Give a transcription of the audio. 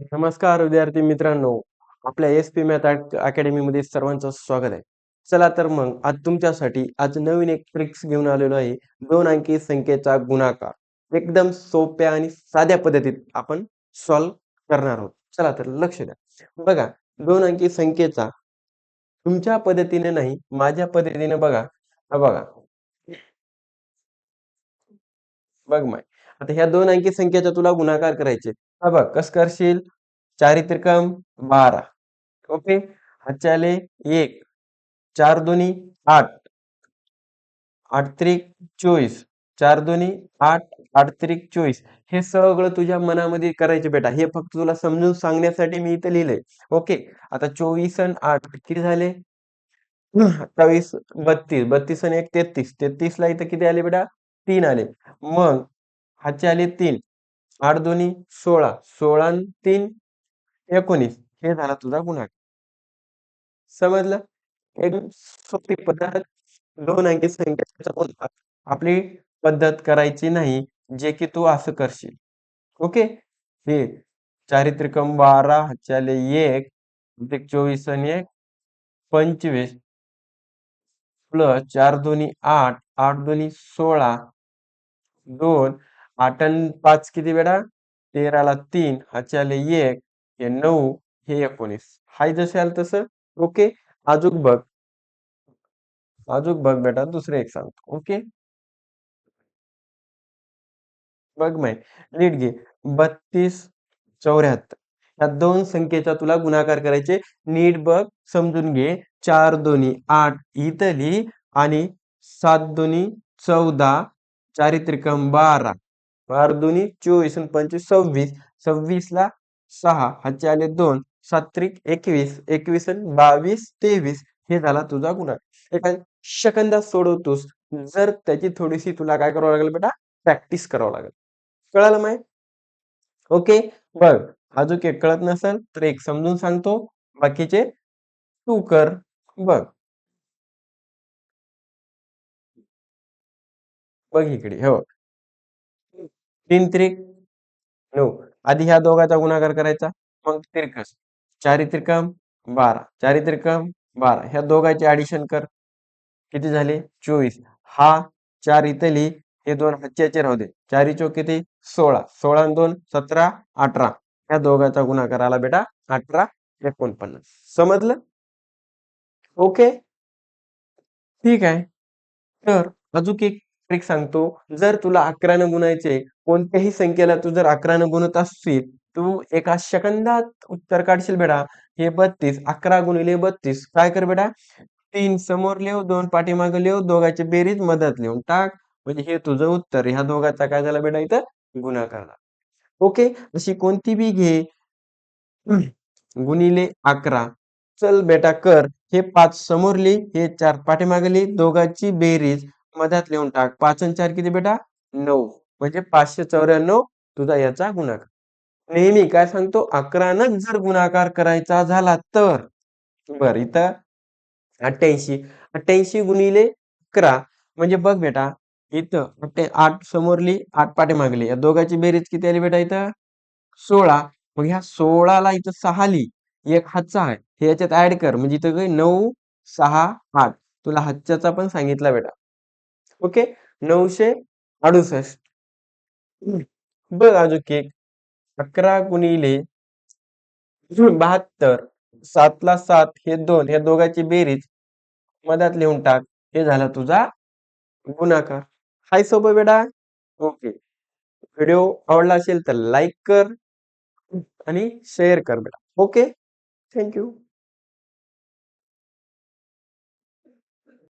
नमस्कार विद्यार्थी मित्रांनो. आपल्या एस पी मॅथ अकॅडमीमध्ये सर्वांचं स्वागत आहे. चला तर मग आज तुमच्यासाठी आज नवीन एक ट्रिक्स घेऊन आलेलो आहे. दोन अंकी संख्येचा गुणाकार. एकदम सोप्या आणि साध्या पद्धतीत आपण सॉल्व करणार आहोत. चला तर लक्ष द्या. बघा दोन अंकी संख्येचा तुमच्या पद्धतीने नाही माझ्या पद्धतीने बघा. बघा. बघ माय. आता ह्या दोन अंकी संख्येचा तुला गुणाकार करायचे. हा बघ कस करशील? चारित्रिकम बारा. ओके? हाच्याले एक. चार दोन्ही आठ. आठ त्रिक चोवीस. चार दोन्ही आठ आठ त्रिक चोवीस. हे सगळं तुझ्या मनामध्ये करायचे बेटा. हे फक्त तुला समजून सांगण्यासाठी मी इथे लिहिलंय. ओके? आता चोवीस आणि आठ किती झाले? अठ्ठावीस बत्तीस. बत्तीस आणि एक तेहतीस. तेहतीस ला इथं किती आले बेटा? तीन आले. मग हाचे आले तीन. आठ दोन्ही सोळा सोळा आणि तीन एकोणीस. हे झाला तुझा गुन्हा समजलं? एक सोपी पद्धत दोन अंकी संख्या आपली पद्धत करायची नाही जे की तू असं करशील. ओके? हे चारित्रिकम बारा हाच्याले एक चोवीस आणि एक पंचवीस. प्लस चार दोन्ही आठ आठ दोन्ही सोळा दोन. आठ आणि पाच किती बेटा तेराला तीन हाच्याले एक हे नऊ हे एकोणीस. हाय जसे आलं तसं? ओके. अजून बघ. अजून बघ बेटा दुसरं एक सांगतो. ओके? बघ माय नीट घे. बत्तीस चौऱ्याहत्तर. या दोन संख्येचा तुला गुणाकार करायचे. नीट बघ समजून घे. चार दोन्ही आठ इथली आणि सात दोन्ही चौदा चारित्रिकम बारा. बार दोन्ही चोवीस आणि पंचवीस सव्वीस. सव्वीस ला सहा हाचे आले दोन सात्रिक एकवीस एकवीस आणि बावीस तेवीस. हे झाला तुझा गुणाकार एका सेकंदात सोडवतोस जर त्याची थोडीशी तुला काय करावं लागेल बेटा? प्रॅक्टिस करावं लागेल. कळालं माय? ओके? बघ अजून एक कळत नसेल तर एक समजून सांगतो. बाकीचे तू कर. बघ. बघ इकडे हो. तीन त्रिक. नऊ. आधी ह्या दोघांचा गुणाकार करायचा. मग तिरकस. चारित्रिकम बारा. चारित्रिकम बारा. ह्या दोघांचे ऍडिशन कर. किती झाले? चोवीस. हा चार इथली हे दोन हच्च्याचे राहू दे. चारी चौक किती? सोळा. सोळा दोन सतरा अठरा. ह्या दोघांचा गुणाकार आला बेटा अठरा एकोणपन्नास. समजलं? ओके? ठीक आहे. तर अजून एक ट्रिक सांगतो. जर तुला अकरानं गुणायचे कोणत्याही संख्येला तू जर अकरानं गुणत असशील तू एका सेकंदात उत्तर काढशील बेटा. हे बत्तीस अकरा गुणिले बत्तीस. काय कर बेटा? तीन समोर लिहू दोन पाठीमागे लिहू दोघाची बेरीज मदत लिहून टाक. म्हणजे हे तुझं उत्तर ह्या दोघांचा काय झाला बेटा इथं? गुणाकार झाला. ओके? अशी कोणती बी घे. गुणिले अकरा. चल बेटा कर. हे पाच समोर लिही हे चार पाठीमागे लिही दोघांची बेरीज मधात लिहून टाक. पाच आणि चार किती बेटा? नऊ. म्हणजे पाचशे चौऱ्याण्णव तुझा याचा गुणाकार. नेहमी काय सांगतो? अकरानं जर गुणाकार करायचा झाला तर. बर इथं अठ्ठ्याऐंशी. अठ्ठ्याऐंशी गुणिले अकरा. म्हणजे बघ बेटा इथं आठ समोरली आठ पाठी मागली या दोघांची बेरीज किती आली बेटा इथं? सोळा. मग ह्या सोळाला इथं सहा ली एक हातचा आहे हे याच्यात ऍड कर. म्हणजे इथं काही नऊ सहा आठ. तुला हातच्याचा पण सांगितला बेटा. ओके? नऊशे अडुसष्ट. बघ अजून एक. अकरा गुणिले बहात्तर सातला सात हे दोन या दोघांची बेरीज. मधात लिहून टाक. हे झाला तुझा गुणाकार. हाय सोबत बेटा ओके. व्हिडिओ आवडला असेल तर लाईक कर आणि शेअर कर बेटा. ओके? Thank you.